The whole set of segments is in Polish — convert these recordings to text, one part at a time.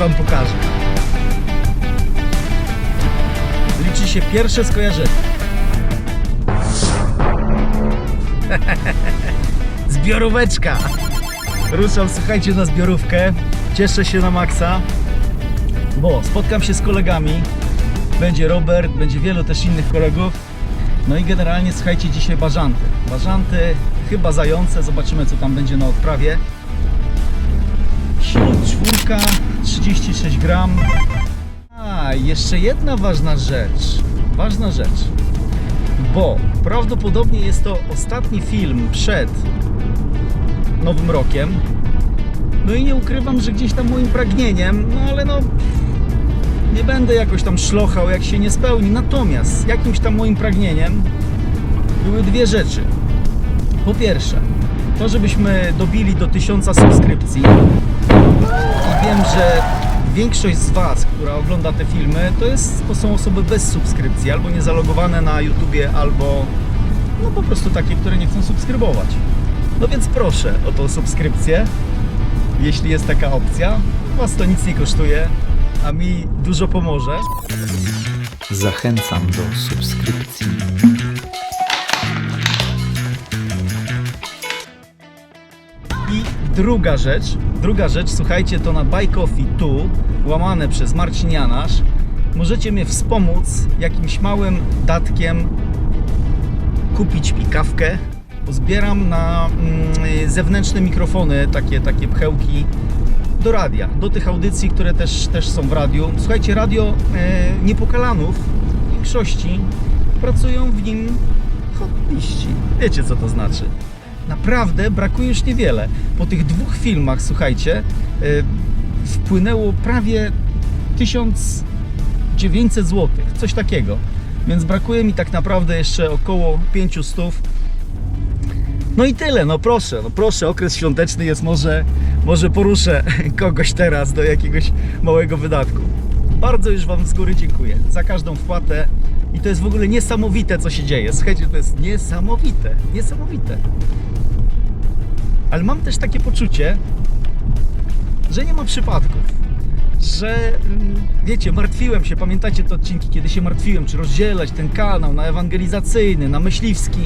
wam pokażę. Liczy się pierwsze skojarzenie. Zbioróweczka! Ruszam, słuchajcie, na zbiorówkę. Cieszę się na maksa, bo spotkam się z kolegami. Będzie Robert, będzie wielu też innych kolegów. No i generalnie, słuchajcie, dzisiaj bażanty. Bażanty chyba zające, zobaczymy co tam będzie na odprawie. Czwórka, 36 gram. A, jeszcze jedna ważna rzecz. Ważna rzecz. Bo prawdopodobnie jest to ostatni film przed Nowym Rokiem. No i nie ukrywam, że gdzieś tam moim pragnieniem, no ale no nie będę jakoś tam szlochał, jak się nie spełni. Natomiast jakimś tam moim pragnieniem były dwie rzeczy. Po pierwsze, to żebyśmy dobili do tysiąca subskrypcji. I wiem, że większość z Was, która ogląda te filmy, to, jest, to są osoby bez subskrypcji, albo niezalogowane na YouTubie, albo no po prostu takie, które nie chcą subskrybować. No więc proszę o tą subskrypcję, jeśli jest taka opcja. Was to nic nie kosztuje, a mi dużo pomoże. Zachęcam do subskrypcji. Druga rzecz, druga rzecz, słuchajcie, to na Buy Coffee Tu, łamane przez Marcin Janasz, możecie mnie wspomóc jakimś małym datkiem, kupić mi kawkę. Zbieram na mm, zewnętrzne mikrofony, takie, takie pchełki do radia, do tych audycji, które też, też są w radiu. Słuchajcie, radio e, niepokalanów w większości pracują w nim hobbyści. Wiecie co to znaczy? Naprawdę brakuje już niewiele. Po tych dwóch filmach, słuchajcie, e, wpłynęło prawie 1900 zł, coś takiego. Więc brakuje mi tak naprawdę jeszcze około 500 no i tyle, no proszę, no proszę, okres świąteczny jest, może, może poruszę kogoś teraz do jakiegoś małego wydatku. Bardzo już Wam z góry dziękuję za każdą wpłatę i to jest w ogóle niesamowite, co się dzieje. Słuchajcie, to jest niesamowite, niesamowite. Ale mam też takie poczucie, że nie ma przypadków. Że mm, wiecie, martwiłem się, pamiętacie te odcinki, kiedy się martwiłem, czy rozdzielać ten kanał na ewangelizacyjny, na myśliwski.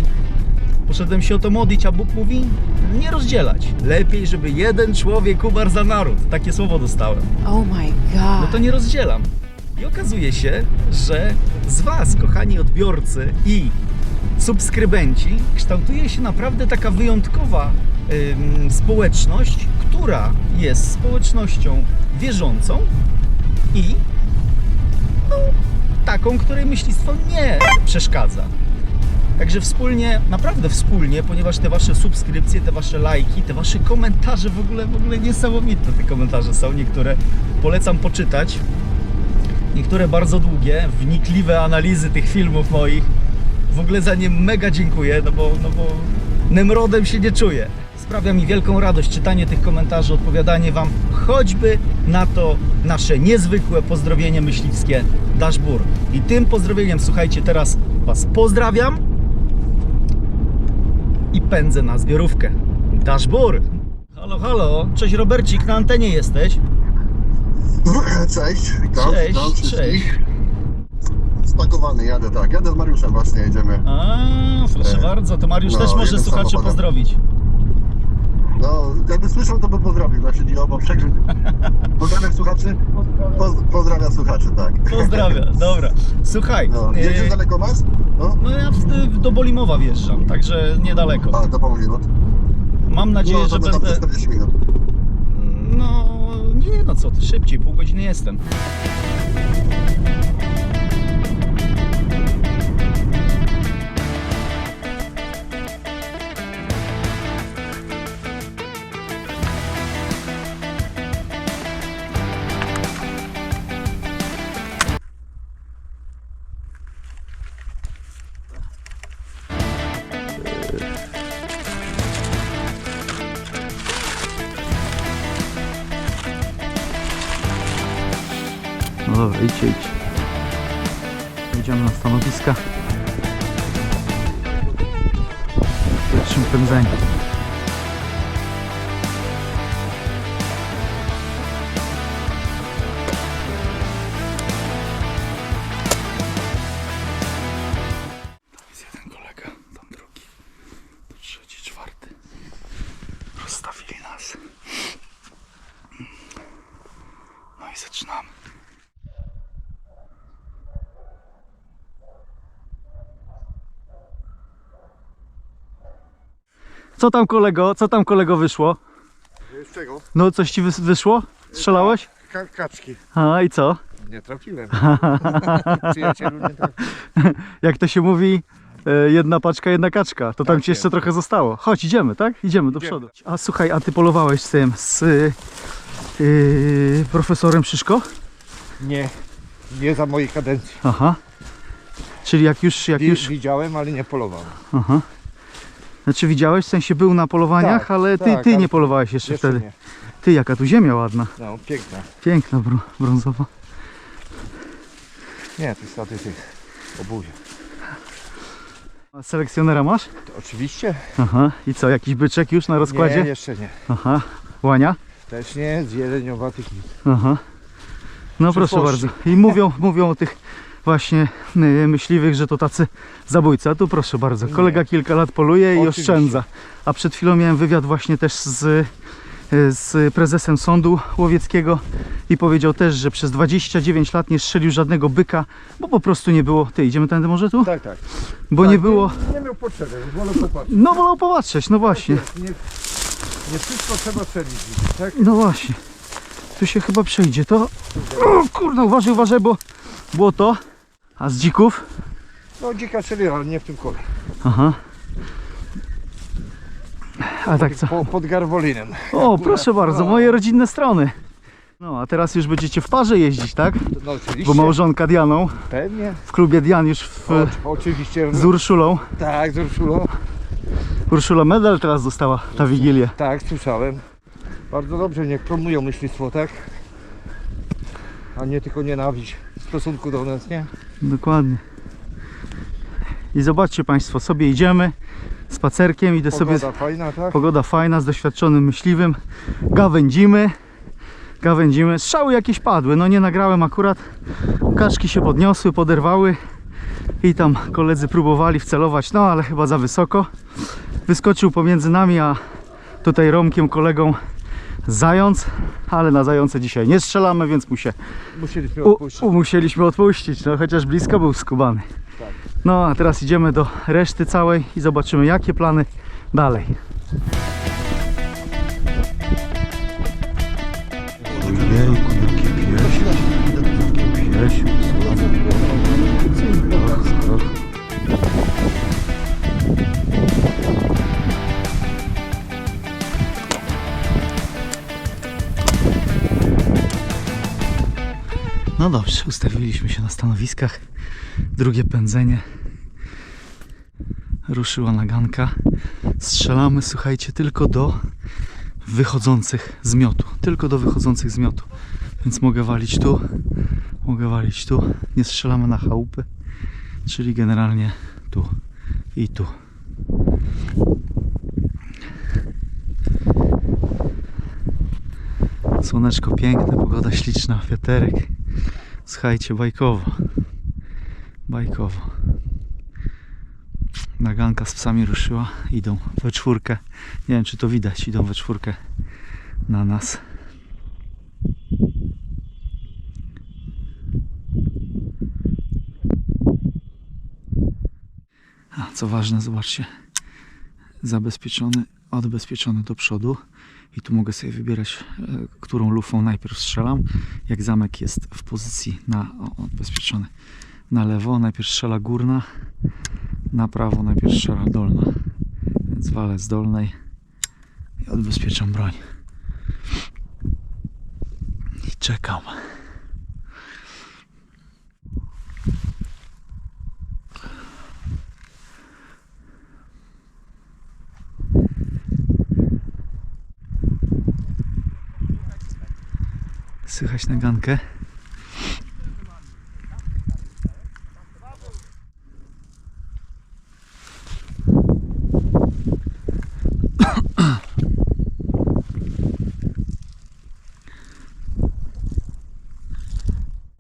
Poszedłem się o to modlić, a Bóg mówi nie rozdzielać. Lepiej, żeby jeden człowiek umarł za naród. Takie słowo dostałem. Oh my No god. to nie rozdzielam. I okazuje się, że z Was, kochani odbiorcy i subskrybenci, kształtuje się naprawdę taka wyjątkowa społeczność, która jest społecznością wierzącą i no, taką, której myślistwo nie przeszkadza. Także wspólnie, naprawdę wspólnie, ponieważ te wasze subskrypcje, te wasze lajki, te wasze komentarze w ogóle, w ogóle niesamowite te komentarze są. Niektóre polecam poczytać. Niektóre bardzo długie, wnikliwe analizy tych filmów moich. W ogóle za nie mega dziękuję, no bo, no bo Nemrodem się nie czuję. Sprawia mi wielką radość czytanie tych komentarzy, odpowiadanie Wam choćby na to nasze niezwykłe pozdrowienie myśliwskie Dashbur. I tym pozdrowieniem, słuchajcie, teraz Was pozdrawiam i pędzę na zbiorówkę. Dashbur! Halo, halo, cześć Robercik, na antenie jesteś. Cześć, witam, Cześć, witam cześć. Spakowany, jadę tak, jadę z Mariuszem właśnie, jedziemy. A, proszę E, bardzo, to Mariusz no, też może słuchaczy pozdrowić. No, jakby słyszał, to by pozdrowił, no siedzi obok, przekryć. Pozdrawiam słuchaczy? Poz, pozdrawiam słuchaczy, tak. Pozdrawiam, dobra. Słuchaj, No, e, daleko masz? No, no ja w, do Bolimowa wjeżdżam, także niedaleko. a, to pół minut. Mam nadzieję, No, że to, będę... 40 minut. No, nie no co ty, szybciej, pół godziny jestem. Idźcie, idźcie. Idziemy na stanowiska. W pierwszym. Co tam kolego, co tam kolego wyszło? Z czego? No coś ci wys- wyszło? Strzelałeś? Ka- kaczki. A i co? Nie trafiłem. Przyjacielu nie trafiłem. Jak to się mówi, e, jedna paczka, jedna kaczka. To tam Tak ci jeszcze trochę zostało. Chodź, idziemy, tak? Idziemy do Idziemy. przodu. A słuchaj, a ty polowałeś z tym, z yy, profesorem Szyszko? Nie, nie za mojej kadencji. Aha. Czyli jak już, jak Wi- już, Widziałem, ale nie polowałem. aha. Znaczy widziałeś, w sensie był na polowaniach, Tak, ale ty, tak, ty ale nie polowałeś jeszcze, Jeszcze wtedy. nie. Ty, jaka tu ziemia ładna. No, piękna. Piękna, bro, brązowa. Nie, to stety tych obuzie. A selekcjonera masz? To oczywiście? Aha. I co, jakiś byczek już na rozkładzie? Nie, jeszcze nie. Aha. Łania? Też nie, z jeleniowatych nic. Aha. No proszę Przyszłości. bardzo. I mówią, mówią o tych właśnie y, myśliwych, że to tacy zabójcy. A tu proszę bardzo. Kolega kilka lat poluje i Oczywiście. oszczędza. A przed chwilą miałem wywiad właśnie też z, y, z prezesem sądu łowieckiego i powiedział też, że przez 29 lat nie strzelił żadnego byka, bo po prostu nie było. Ty, idziemy tędy może tu? Tak, tak. Bo tak, nie było. Nie, nie miał potrzeby, wolę popatrzeć. No wolał popatrzeć, no właśnie. Nie, nie wszystko trzeba strzelić, tak? No właśnie. Tu się chyba przejdzie. To. O, kurde, uważaj, uważaj, bo było to. A z dzików? No dzika strzeliła, ale nie w tym kole. Aha. A tak co? Po, pod Garwolinem. O, proszę bardzo, No. moje rodzinne strony. No, a teraz już będziecie w parze jeździć, tak? No oczywiście. Bo małżonka Dianą Pewnie. w klubie Dian już w, O, oczywiście. z Urszulą. Tak, z Urszulą. Urszula medal teraz dostała na Wigilię. Tak, słyszałem. Bardzo dobrze, niech promują myślistwo, tak? A nie tylko nienawiść w stosunku do nas, nie? Dokładnie. I zobaczcie Państwo, sobie idziemy spacerkiem, idę sobie... Pogoda fajna, tak? Pogoda fajna, z doświadczonym myśliwym. Gawędzimy. Gawędzimy. Strzały jakieś padły. No nie nagrałem akurat. Kaczki się podniosły, poderwały. I tam koledzy próbowali wcelować, no ale chyba za wysoko. Wyskoczył pomiędzy nami, a tutaj Romkiem, kolegą zając. Ale na zające dzisiaj nie strzelamy, więc mu się Musieliśmy u, odpuścić. u, musieliśmy odpuścić. No chociaż blisko był skubany. Tak. No a teraz idziemy do reszty całej i zobaczymy jakie plany dalej. Dobrze, ustawiliśmy się na stanowiskach. Drugie pędzenie. Ruszyła naganka. Strzelamy, słuchajcie, tylko do wychodzących z miotu. Tylko do wychodzących z miotu. Więc mogę walić tu, mogę walić tu. Nie strzelamy na chałupy, czyli generalnie tu i tu. Słoneczko piękne, pogoda śliczna, wiaterek. Słuchajcie, bajkowo. Bajkowo. Naganka z psami ruszyła. Idą we czwórkę. Nie wiem, czy to widać. Idą we czwórkę na nas. A co ważne, zobaczcie. Zabezpieczony, odbezpieczony do przodu. I tu mogę sobie wybierać, e, którą lufą najpierw strzelam. Jak zamek jest w pozycji na odbezpieczony na lewo, najpierw strzela górna, na prawo najpierw strzela dolna. Więc walę z dolnej i odbezpieczam broń. I czekam. Słychać nagankę.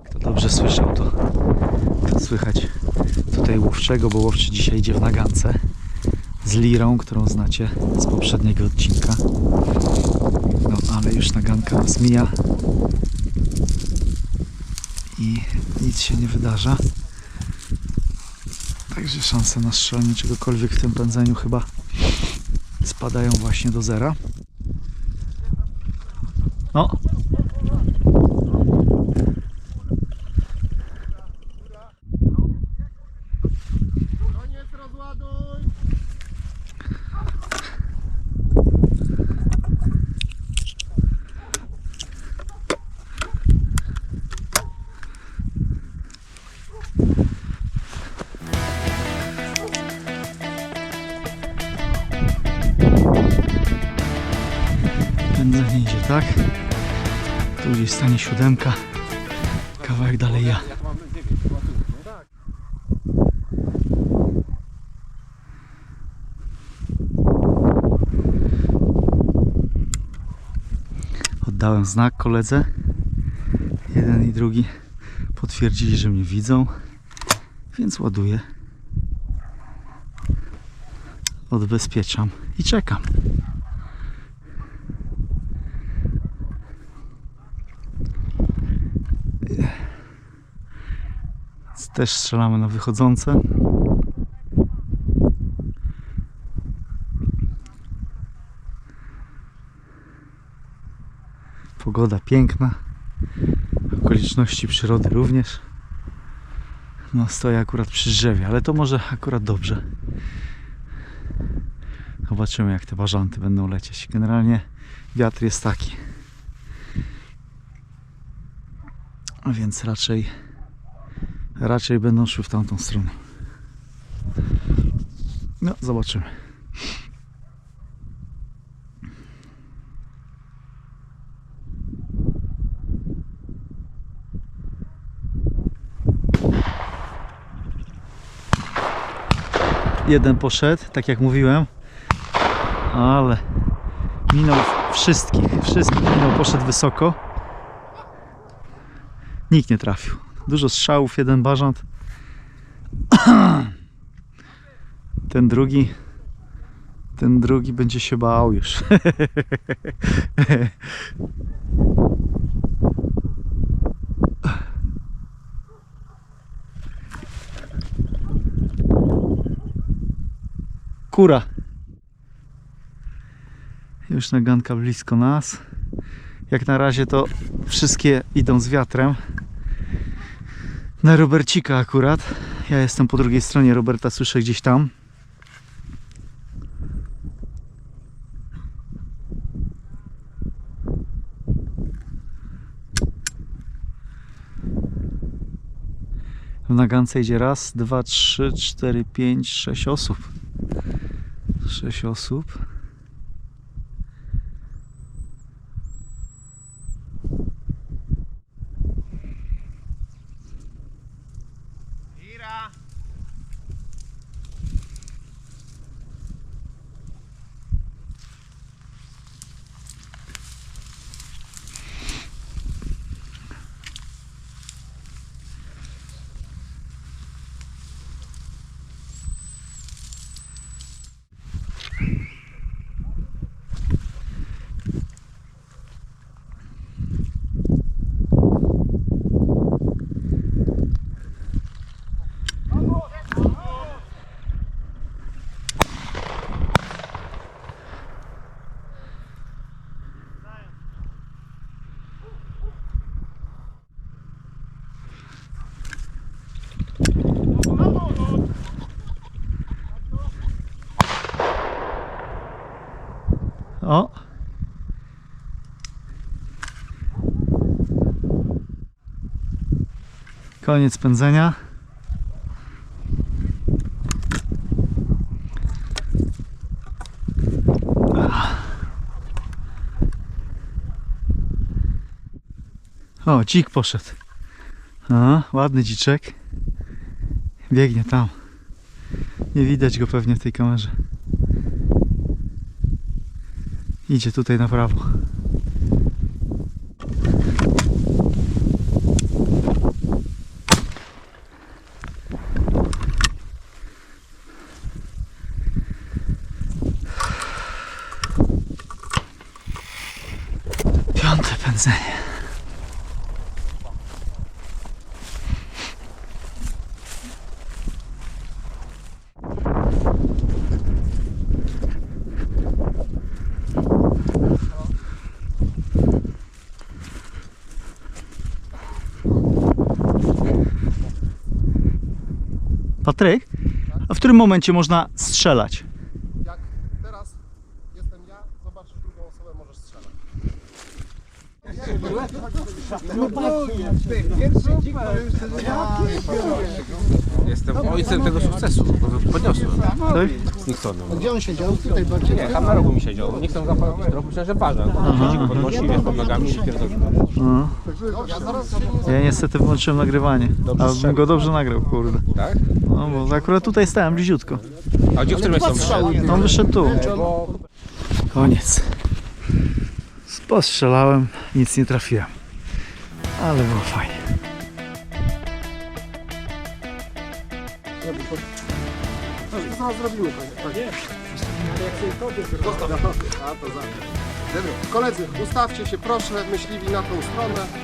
Kto dobrze słyszał, to, to słychać tutaj łowczego, bo łowczy dzisiaj idzie w nagance z lirą, którą znacie z poprzedniego odcinka. Ale już naganka nas mija i nic się nie wydarza. Także szanse na strzelanie czegokolwiek w tym pędzeniu chyba spadają właśnie do zera. No. Pędzenie idzie tak. Tu gdzieś stanie siódemka. Kawałek dalej ja. Oddałem znak koledze. Jeden i drugi potwierdzili, że mnie widzą, więc ładuję. Odbezpieczam i czekam. Też strzelamy na wychodzące. Pogoda piękna. Okoliczności przyrody również. No stoję akurat przy drzewie, ale to może akurat dobrze. Zobaczymy jak te bażanty będą lecieć. Generalnie wiatr jest taki. Więc raczej raczej będą szły w tamtą stronę. No, zobaczymy. Jeden poszedł, tak jak mówiłem, ale minął wszystkich, wszystkich minął, poszedł wysoko. Nikt nie trafił. Dużo strzałów, jeden bażant. Ten drugi. Ten drugi będzie się bał już. Kura. Już naganka blisko nas. Jak na razie to wszystkie idą z wiatrem na Robercika akurat. Ja jestem po drugiej stronie Roberta, słyszę gdzieś tam. W nagance idzie raz, dwa, trzy, cztery, pięć, sześć osób. Sześć osób. O! Koniec pędzenia. O, dzik poszedł. A, ładny dziczek. Biegnie tam. Nie widać go pewnie w tej kamerze. Idzie tutaj na prawo. Patryk, a w którym momencie można strzelać? Jak teraz jestem ja, zobaczysz drugą osobę, możesz strzelać. Jestem ojcem tego sukcesu, bo podniosłem. Nixonem. Gdzie on siedział? Tutaj bardziej? Nie, tam na rogu mi siedział. Nixon jakiś trop, myślałem, że parza. Siedzi go podnosi, wiesz, pod nogami i pierdolę. No. Ja niestety włączyłem nagrywanie. A bym go dobrze nagrał, kurde. Tak? No bo akurat tutaj stałem bliziutko. A gdzie w którym miejscu wyszedł? On wyszedł tu. Koniec. Postrzelałem, nic nie trafiłem. Ale było fajnie. To zaraz zrobimy. Nie. Koledzy, ustawcie się proszę, myśliwi na tą stronę.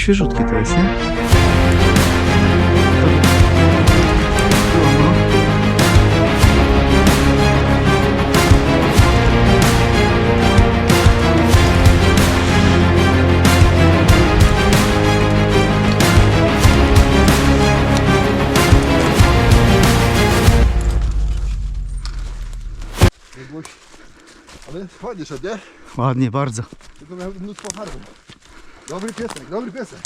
Świeżutkie to jest, nie? Ale fajnie szedł, nie? Ładnie, bardzo. Tylko miał mnóstwo farby. Dobry piesek, dobry piesek.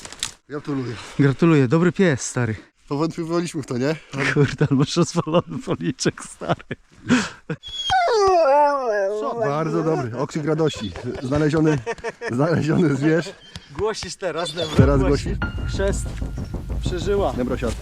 Gratuluję. Gratuluję, dobry pies, stary. Powątpiewaliśmy w to, nie? Kurde, ale masz rozwalony policzek, stary. Bardzo dobry, okrzyk radości. Znaleziony, znaleziony zwierz. Głosisz teraz, Debro. Teraz głosi. Chrzest przeżyła. Dobra, siad.